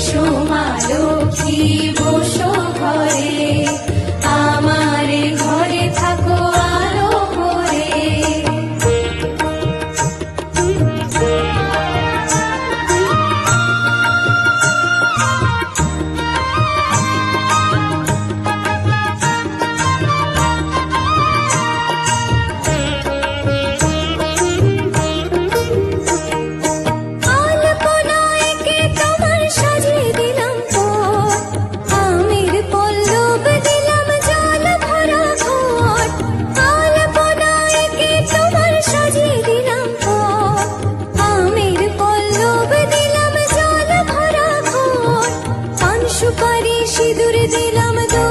出马就。পারি সিঁদুর দিলাম দু